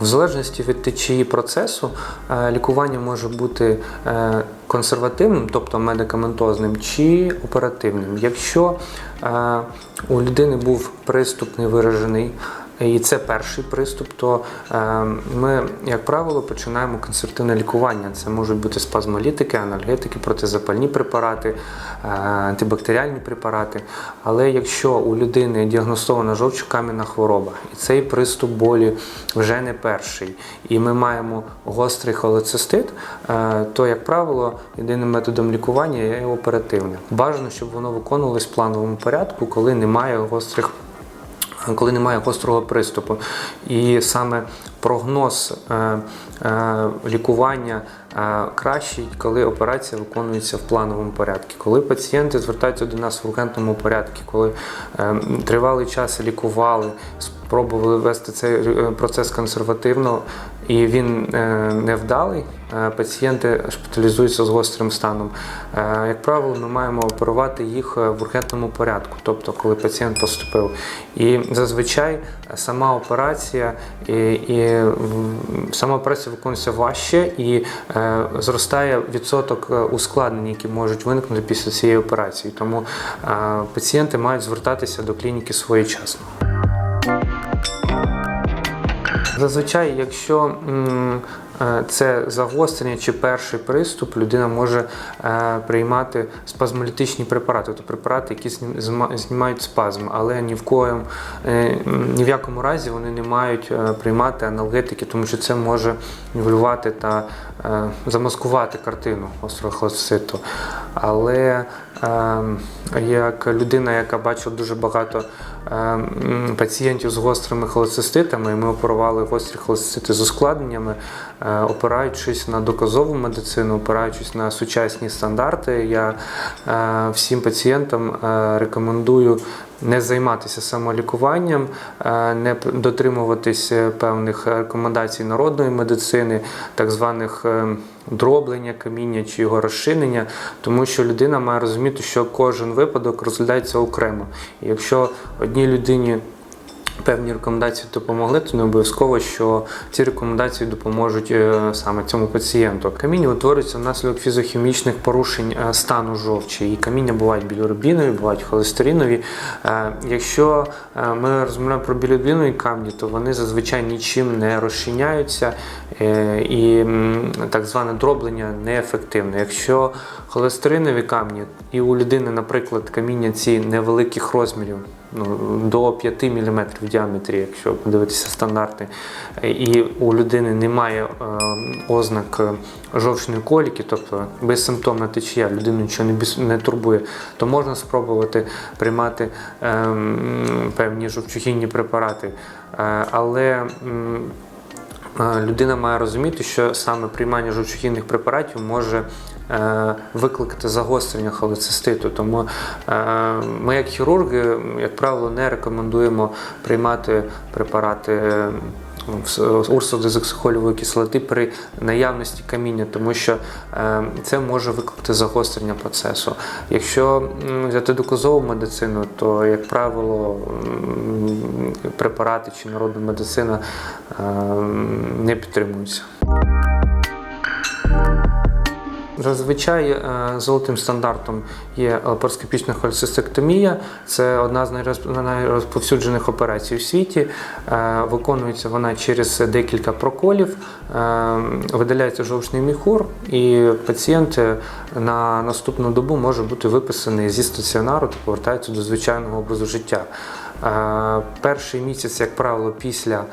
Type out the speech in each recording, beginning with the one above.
В залежності від течії процесу е, лікування може бути е, консервативним, тобто медикаментозним, чи оперативним. Якщо е, у людини був приступ невиражений, і це перший приступ, то е, ми, як правило, починаємо консервативне лікування. Це можуть бути спазмолітики, анальгетики, протизапальні препарати, е, антибактеріальні препарати. Але якщо у людини діагностована жовчокам'яна хвороба, і цей приступ болі вже не перший, і ми маємо гострий холецистит, е, то, як правило, єдиним методом лікування є оперативне. Бажано, щоб воно виконувалось в плановому порядку, коли немає гострих коли немає гострого приступу. І саме прогноз е, е, лікування е, кращий, коли операція виконується в плановому порядку. Коли пацієнти звертаються до нас в ургентному порядку, коли тривалий час лікували, спробували вести цей е, процес консервативно, і він е, невдалий, е, пацієнти шпиталізуються з гострим станом. Як правило, ми маємо оперувати їх в ургентному порядку, тобто коли пацієнт поступив. І зазвичай сама операція і, і сама операція виконується важче і зростає відсоток ускладнень, які можуть виникнути після цієї операції. Тому пацієнти мають звертатися до клініки своєчасно. Зазвичай, якщо е, це загострення чи перший приступ, людина може е, приймати спазмолітичні препарати, тобто препарати, які знімають спазм, але ні в коєм, е, ні в якому разі вони не мають приймати аналгетики, тому що це може нівелювати та замаскувати картину острохолециту. Але е, як людина, яка бачила дуже багато пацієнтів з гострими холециститами, і ми оперували гострі холецистити з ускладненнями, е, опираючись на доказову медицину, опираючись на сучасні стандарти, я е, всім пацієнтам е, рекомендую не займатися самолікуванням, е, не дотримуватись е, певних рекомендацій народної медицини, так званих е, дроблення каміння чи його розчинення, тому що людина має розуміти, що кожен випадок розглядається окремо. І якщо одній людині певні рекомендації допомогли, то не обов'язково, що ці рекомендації допоможуть е, саме цьому пацієнту. Каміння утворюється внаслідок фізохімічних порушень е, стану жовчі. І каміння бувають білірубінові, бувають холестеринові. Е, Якщо ми розмовляємо про білірубінові камні, то вони зазвичай нічим не розчиняються і так зване дроблення неефективне. Якщо холестеринові камні і у людини, наприклад, каміння ці невеликих розмірів, до 5 мм в діаметрі, якщо подивитися стандарти, і у людини немає е, ознак е, жовчної коліки, тобто безсимптомна течія, людину нічого не, турбує, то можна спробувати приймати е, певні жовчогінні препарати. Е, але Людина має розуміти, що саме приймання жовчогінних препаратів може е, викликати загострення холециститу. Тому е, ми, як хірурги, як правило, не рекомендуємо приймати препарати. Урсодезоксихолівої кислоти при наявності каміння, тому що е, це може викликати загострення процесу. Якщо взяти доказову медицину, то, як правило, препарати чи народна медицина е, не підтримуються. Зазвичай е, золотим стандартом є лапароскопічна холецистектомія. Це одна з найроз- найрозповсюджених операцій у світі. Е, Виконується вона через декілька проколів, Е, видаляється жовчний міхур, і пацієнт е, на наступну добу може бути виписаний зі стаціонару та повертається до звичайного образу життя. Перший місяць, як правило, після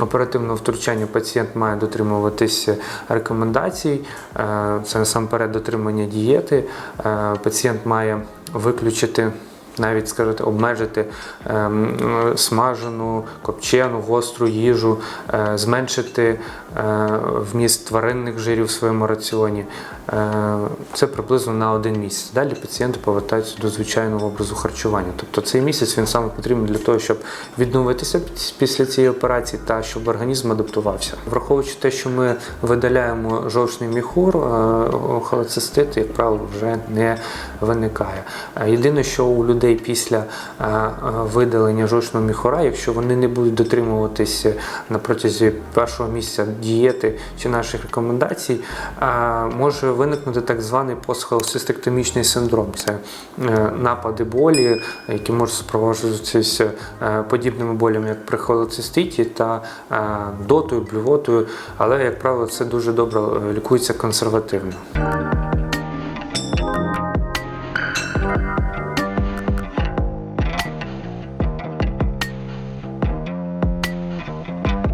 оперативного втручання пацієнт має дотримуватися рекомендацій. Е, Це насамперед дотримання дієти. Е, Пацієнт має виключити. Навіть скажете, обмежити ем, смажену, копчену, гостру їжу, е, зменшити е, вміст тваринних жирів в своєму раціоні. Е, це приблизно на один місяць. Далі пацієнти повертаються до звичайного образу харчування. Тобто цей місяць він саме потрібен для того, щоб відновитися після цієї операції та щоб організм адаптувався. Враховуючи те, що ми видаляємо жовчний міхур, холецистит, як правило, вже не виникає. Єдине, що у людей людей після е, е, видалення жовчного міхура, якщо вони не будуть дотримуватися на протязі першого місяця дієти чи наших рекомендацій, е, може виникнути так званий постхолецистектомічний синдром. Це напади болі, які можуть супроводжуватися подібними болями, як при холециститі та дотою, блювотою, але, як правило, це дуже добре лікується консервативно.